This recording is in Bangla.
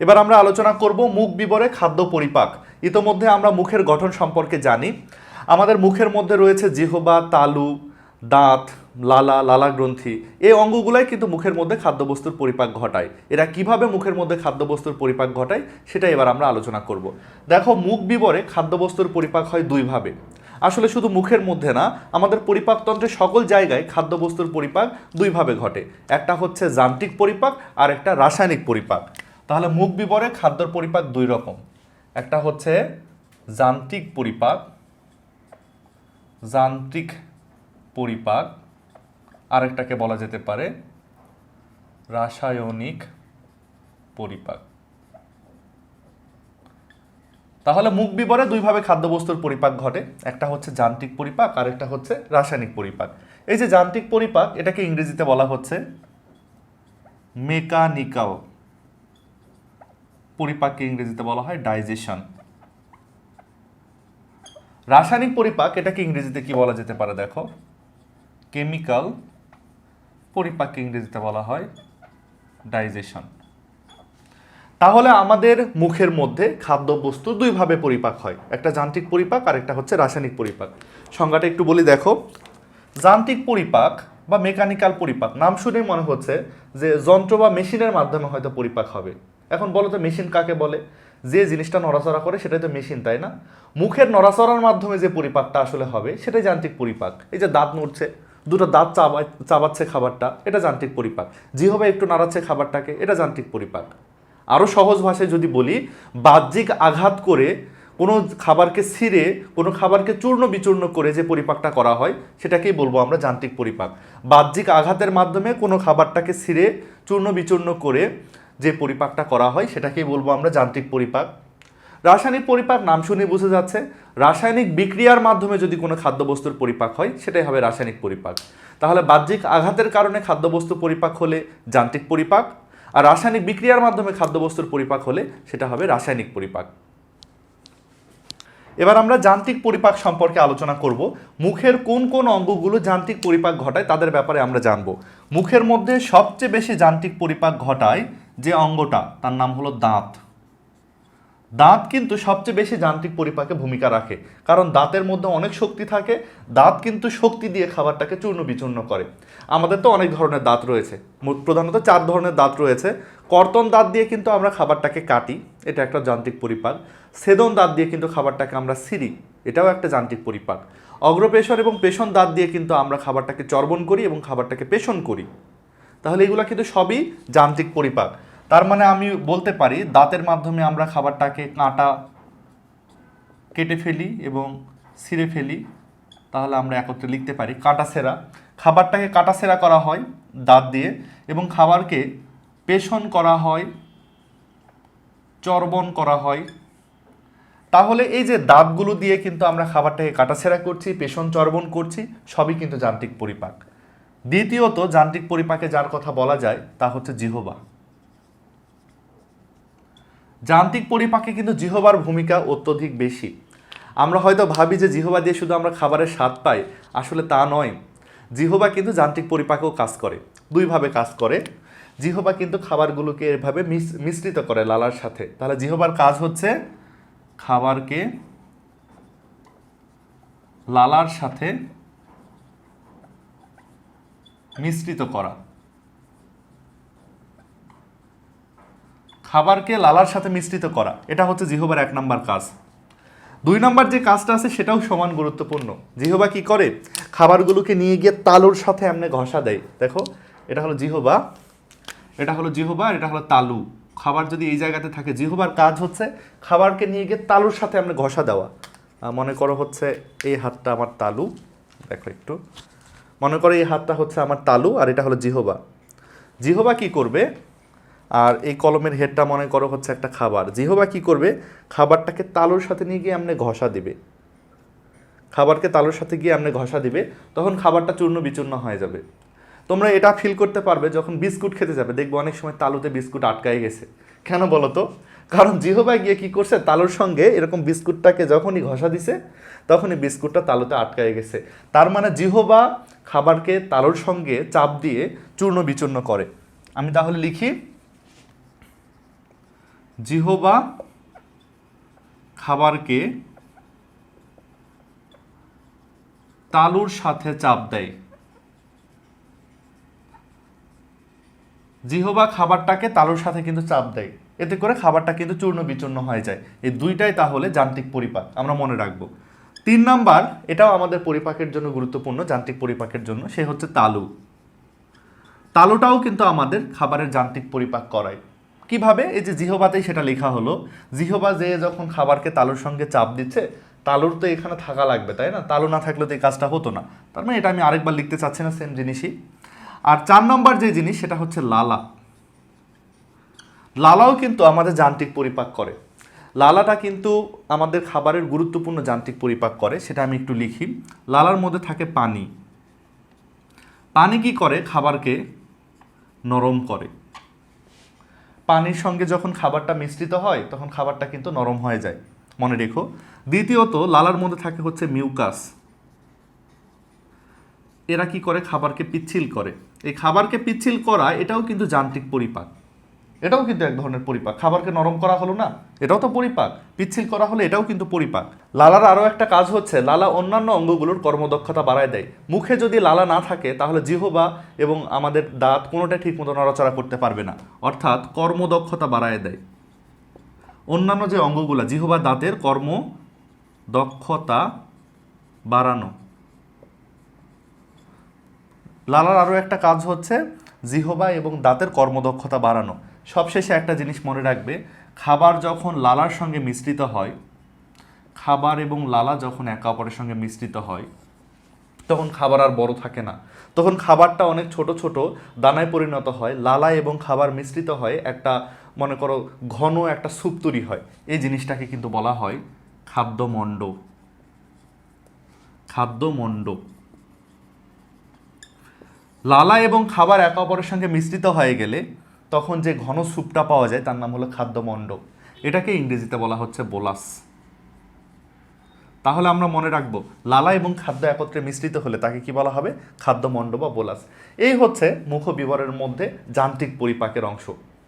এবার আমরা আলোচনা করব মুখ বিবরে খাদ্য পরিপাক। ইতোমধ্যে আমরা মুখের গঠন সম্পর্কে জানি। আমাদের মুখের মধ্যে রয়েছে জিহবা, তালু, দাঁত, লালা লালা গ্রন্থি এই অঙ্গগুলাই কিন্তু মুখের মধ্যে খাদ্যবস্তুর পরিপাক ঘটায়। এরা কীভাবে মুখের মধ্যে খাদ্যবস্তুর পরিপাক ঘটায়, সেটা এবার আমরা আলোচনা করব। দেখো, মুখ বিবরে খাদ্যবস্তুর পরিপাক হয় দুইভাবে। আসলে শুধু মুখের মধ্যে না, আমাদের পরিপাকতন্ত্রের সকল জায়গায় খাদ্যবস্তুর পরিপাক দুইভাবে ঘটে। একটা হচ্ছে যান্ত্রিক পরিপাক আর একটা রাসায়নিক পরিপাক। তাহলে মুখ বিবরে খাদ্যর পরিপাক দুই রকম। একটা হচ্ছে যান্ত্রিক পরিপাক যান্ত্রিক পরিপাক, আরেকটাকে বলা যেতে পারে রাসায়নিক পরিপাক। তাহলে মুখ বিবরে দুইভাবে খাদ্যবস্তুর পরিপাক ঘটে, একটা হচ্ছে যান্ত্রিক পরিপাক আর একটা হচ্ছে রাসায়নিক পরিপাক। এই যে যান্ত্রিক পরিপাক, এটাকে ইংরেজিতে বলা হচ্ছে মেকানিক্যাল পরিপাককে ইংরেজিতে বলা হয় ডাইজেশন। রাসায়নিক পরিপাক, এটাকে ইংরেজিতে কি বলা যেতে পারে দেখো? কেমিক্যাল পরিপাককে ইংরেজিতে বলা হয় ডাইজেশন। তাহলে আমাদের মুখের মধ্যে খাদ্যবস্তু দুইভাবে পরিপাক হয়। একটা যান্ত্রিক পরিপাক আর একটা হচ্ছে রাসায়নিক পরিপাক। সংজ্ঞাটা একটু বলি, দেখো। যান্ত্রিক পরিপাক বা মেকানিক্যাল পরিপাক, নাম শুনেই মনে হচ্ছে যে যন্ত্র বা মেশিনের মাধ্যমে হয়তো পরিপাক হবে। এখন বলো তো মেশিন কাকে বলে? যে জিনিসটা নড়াচড়া করে সেটাই তো মেশিন তাই না? মুখের নড়াচড়ার মাধ্যমে যে পরিপাকটা আসলে হবে সেটাই যান্ত্রিক পরিপাক। এই যে দাঁত নড়ছে, দুটো দাঁত চাবা, চাবাচ্ছে খাবারটা, এটা যান্ত্রিক পরিপাক। জিহবে একটু নাড়াচ্ছে খাবারটাকে, এটা যান্ত্রিক পরিপাক। আরও সহজ ভাষায় যদি বলি, বাহ্যিক আঘাত করে কোনো খাবারকে ছিঁড়ে, কোনো খাবারকে চূর্ণ বিচূর্ণ করে যে পরিপাকটা করা হয়, সেটাকেই বলব আমরা যান্ত্রিক পরিপাক। বাহ্যিক আঘাতের মাধ্যমে কোনো খাবারটাকে ছিঁড়ে, চূর্ণ বিচূর্ণ করে যে পরিপাকটা করা হয় সেটাকেই বলব আমরা যান্ত্রিক পরিপাক। রাসায়নিক পরিপাক নাম শুনে বুঝে যাচ্ছে। রাসায়নিক বিক্রিয়ার মাধ্যমে যদি কোনো খাদ্যবস্তুর পরিপাক হয়, সেটাই হবে রাসায়নিক পরিপাক। তাহলে বাহ্যিক আঘাতের কারণে খাদ্যবস্তু পরিপাক হলে যান্ত্রিক পরিপাক, আর রাসায়নিক বিক্রিয়ার মাধ্যমে খাদ্যবস্তুর পরিপাক হলে সেটা হবে রাসায়নিক পরিপাক। এবার আমরা যান্ত্রিক পরিপাক সম্পর্কে আলোচনা করব। মুখের কোন কোন অঙ্গগুলো যান্ত্রিক পরিপাক ঘটায় তাদের ব্যাপারে আমরা জানব। মুখের মধ্যে সবচেয়ে বেশি যান্ত্রিক পরিপাক ঘটায় যে অঙ্গটা, তার নাম হলো দাঁত। দাঁত কিন্তু সবচেয়ে বেশি যান্ত্রিক পরিপাকে ভূমিকা রাখে, কারণ দাঁতের মধ্যে অনেক শক্তি থাকে, দাঁত কিন্তু শক্তি দিয়ে খাবারটাকে চূর্ণ বিচূর্ণ করে। আমাদের তো অনেক ধরনের দাঁত রয়েছে প্রধানত চার ধরনের দাঁত রয়েছে। কর্তন দাঁত দিয়ে কিন্তু আমরা খাবারটাকে কাটি, এটা একটা যান্ত্রিক পরিপাক। সেদন দাঁত দিয়ে কিন্তু খাবারটাকে আমরা সিরি এটাও একটা যান্ত্রিক পরিপাক। অগ্রপেশন এবং পেশন দাঁত দিয়ে কিন্তু আমরা খাবারটাকে চর্বণ করি এবং খাবারটাকে পেশন করি। তাহলে এগুলো কিন্তু সবই যান্ত্রিক পরিপাক। তার মানে আমি বলতে পারি, দাঁতের মাধ্যমে আমরা খাবারটাকে কাঁটা কেটে ফেলি এবং ছিঁড়ে ফেলি, তাহলে আমরা একত্রে লিখতে পারি কাঁটা সেরা। খাবারটাকে কাঁটা সেরা করা হয় দাঁত দিয়ে এবং খাবারকে পেশন করা হয়, চর্বণ করা হয়। তাহলে এই যে দাঁতগুলো দিয়ে কিন্তু আমরা খাবারটাকে কাটাছেড়া করছি পেশন চর্বণ করছি, সবই কিন্তু যান্ত্রিক পরিপাক। দ্বিতীয়ত, যান্ত্রিক পরিপাকে যার কথা বলা যায় তা হচ্ছে জিহবা। যান্ত্রিক পরিপাকে কিন্তু জিহবার ভূমিকা অত্যধিক বেশি। আমরা হয়তো ভাবি যে জিহবা দিয়ে শুধু আমরা খাবারের স্বাদ পাই, আসলে তা নয়। জিহবা কিন্তু যান্ত্রিক পরিপাকেও কাজ করে, দুইভাবে কাজ করে। জিহবা কিন্তু খাবারগুলোকে এভাবে মিশ্রিত করে লালার সাথে। তাহলে জিহবার কাজ হচ্ছে খাবারকে লালার সাথে মিশ্রিত করা। খাবারকে লালার সাথে মিশ্রিত করা। এটা হচ্ছে জিহবার এক নম্বর কাজ। দুই নম্বর যে কাজটা আছে, সেটাও সমান গুরুত্বপূর্ণ। জিহবা কি করে? খাবারগুলোকে নিয়ে গিয়ে তালুর সাথে এমনি ঘষা দেয়। দেখো, এটা হলো জিহবা, এটা হলো জিহবা, আর এটা হলো তালু। খাবার যদি এই জায়গাতে থাকে, জিহবার কাজ হচ্ছে খাবারকে নিয়ে গিয়ে তালুর সাথে এমনি ঘষা দেওয়া। মনে করো হচ্ছে এই হাতটা আমার তালু, দেখো একটু। মনে করো এই হাতটা হচ্ছে আমার তালু, আর এটা হলো জিহবা। জিহবা কি করবে? আর এই কলমের হেডটা মনে করো হচ্ছে একটা খাবার। জিহবা কি করবে? খাবারটাকে তালুর সাথে নিয়ে গিয়ে এমনি ঘষা দিবে। খাবারকে তালুর সাথে গিয়ে এমনি ঘষা দিবে, তখন খাবারটা চূর্ণ বিচূর্ণ হয়ে যাবে। তোমরা এটা ফিল করতে পারবে যখন বিস্কুট খেতে যাবে। দেখবে অনেক সময় তালুতে বিস্কুট আটকায় গেছে। কেন বলো তো? কারণ জিহবা গিয়ে কি করছে? তালুর সঙ্গে এরকম বিস্কুটটাকে যখনই ঘষা দিছে, তখনই বিস্কুটটা তালুতে আটকায় গেছে। তার মানে জিহবা খাবারকে তালুর সঙ্গে চাপ দিয়ে চূর্ণ বিচূর্ণ করে। আমি তাহলে লিখি জিহবা খাবারকে তালুর সাথে চাপ দেয়। জিহবা খাবারটাকে তালুর সাথে কিন্তু চাপ দেয়। এতে করে খাবারটা কিন্তু চূর্ণ বিচূর্ণ হয়ে যায়। এই দুইটাই তাহলে যান্ত্রিক পরিপাক, আমরা মনে রাখব। তিন নাম্বার, এটাও আমাদের পরিপাকের জন্য গুরুত্বপূর্ণ, যান্ত্রিক পরিপাকের জন্য, সে হচ্ছে তালু। তালুটাও কিন্তু আমাদের খাবারের যান্ত্রিক পরিপাক করায়। কীভাবে? এই যে জিহবাতেই সেটা লেখা হলো। জিহবা যে যখন খাবারকে তালুর সঙ্গে চাপ দিচ্ছে, তালুর তো এখানে থাকা লাগবে, তাই না? তালু না থাকলে তো এই কাজটা হতো না। তার মানে এটা আমি আরেকবার লিখতে চাচ্ছি না সেম জিনিসই। আর চার নম্বর যে জিনিস, সেটা হচ্ছে লালা। লালাও কিন্তু আমাদের যান্ত্রিক পরিপাক করে। লালাটা কিন্তু আমাদের খাবারের গুরুত্বপূর্ণ যান্ত্রিক পরিপাক করে, সেটা আমি একটু লিখি। লালার মধ্যে থাকে পানি। পানি কি করে? খাবারকে নরম করে। পানির সঙ্গে যখন খাবারটা মিশ্রিত হয়, তখন খাবারটা কিন্তু নরম হয়ে যায়। মনে রেখো। দ্বিতীয়ত, লালার মধ্যে থাকে হচ্ছে মিউকাস। এরা কি করে? খাবারকে পিচ্ছিল করে। এই খাবারকে পিচ্ছিল করা, এটাও কিন্তু যান্ত্রিক পরিপাক। এটাও কিন্তু এক ধরনের পরিপাক। খাবারকে নরম করা হলো না, এটাও তো পরিপাক। পিচ্ছিল করা হলে এটাও কিন্তু পরিপাক। লালার আরও একটা কাজ হচ্ছে, লালা অন্যান্য অঙ্গগুলোর কর্মদক্ষতা বাড়ায় দেয়। মুখে যদি লালা না থাকে, তাহলে জিহবা এবং আমাদের দাঁত কোনোটাই ঠিক মতো নড়াচড়া করতে পারবে না। অর্থাৎ কর্মদক্ষতা বাড়ায় দেয়। অন্যান্য যে অঙ্গগুলা, জিহবা দাঁতের কর্ম দক্ষতা বাড়ানো। লালার আরও একটা কাজ হচ্ছে, জিহবা এবং দাঁতের কর্মদক্ষতা বাড়ানো। সবশেষে একটা জিনিস মনে রাখবে, খাবার যখন লালার সঙ্গে মিশ্রিত হয়, খাবার এবং লালা যখন একে অপরের সঙ্গে মিশ্রিত হয়, তখন খাবার আর বড় থাকে না। তখন খাবারটা অনেক ছোট ছোট দানায় পরিণত হয়, লালা এবং খাবার মিশ্রিত হয়, একটা মনে করো ঘন একটা স্যুপ তৈরি হয়। এই জিনিসটাকে কিন্তু বলা হয় খাদ্যমণ্ড। খাদ্যমণ্ড। লালা এবং খাবার একে অপরের সঙ্গে মিশ্রিত হয়ে গেলে তখন যে ঘন স্যুপটা পাওয়া যায় তার নাম হলো খাদ্যমণ্ড এটাকে ইংরেজিতে বলা হচ্ছে বোলাস। তাহলে আমরা মনে রাখব, লালা এবং খাদ্য একত্রে মিশ্রিত হলে তাকে কি বলা হবে? খাদ্যমণ্ড বা বোলাস। এই হচ্ছে মুখ বিবরের মধ্যে যান্ত্রিক পরিপাকের অংশ।